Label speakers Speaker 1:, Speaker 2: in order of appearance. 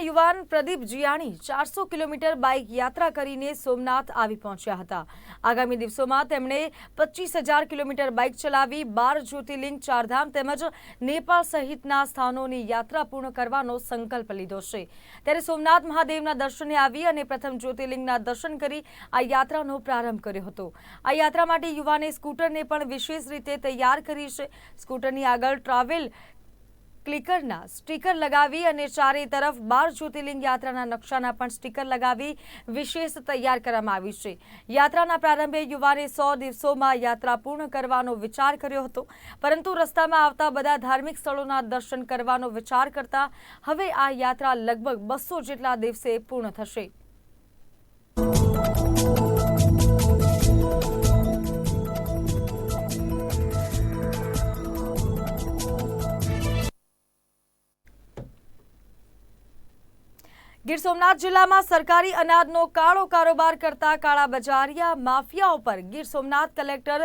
Speaker 1: યુવાન પ્રદીપ જીયાણી ચારસો kilometre bike યાત્રા કરીને સોમનાથ આવી પહોંચ્યા હતા. આગામી દિવસોમાં તેમણે પચીસ હજાર કિલોમીટર બાઇક ચલાવી બાર જ્યોતિર્લિંગ, ચારધામ તેમજ નેપાળ સહિતના સ્થાનોની યાત્રા પૂર્ણ કરવાનો સંકલ્પ લીધો છે. ત્યારે સોમનાથ મહાદેવના દર્શને આવી અને પ્રથમ જ્યોતિર્લિંગના દર્શન કરી આ યાત્રાનો પ્રારંભ કર્યો હતો. આ યાત્રા માટે યુવાને સ્કૂટરને પણ વિશેષ રીતે તૈયાર કરી છે. સ્કૂટરની આગળ ટ્રાવેલ ક્લિકરના સ્ટીકર લગાવી અને ચારે તરફ બાર જ્યોતિર્લિંગ યાત્રાના નકશાના પણ સ્ટીકર લગાવી વિશેષ તૈયાર કરવામાં આવી છે. યાત્રાના પ્રારંભે યુવાને સો દિવસોમાં યાત્રા પૂર્ણ કરવાનો વિચાર કર્યો હતો, પરંતુ રસ્તામાં આવતા બધા ધાર્મિક સ્થળોના દર્શન કરવાનો વિચાર કરતા હવે આ યાત્રા લગભગ બસો જેટલા દિવસે પૂર્ણ થશે. ગીર સોમનાથ જિલ્લામાં સરકારી અનાજનો કાળો કારોબાર કરતા કાળા બજારિયા માફિયાઓ પર ગીર સોમનાથ કલેક્ટર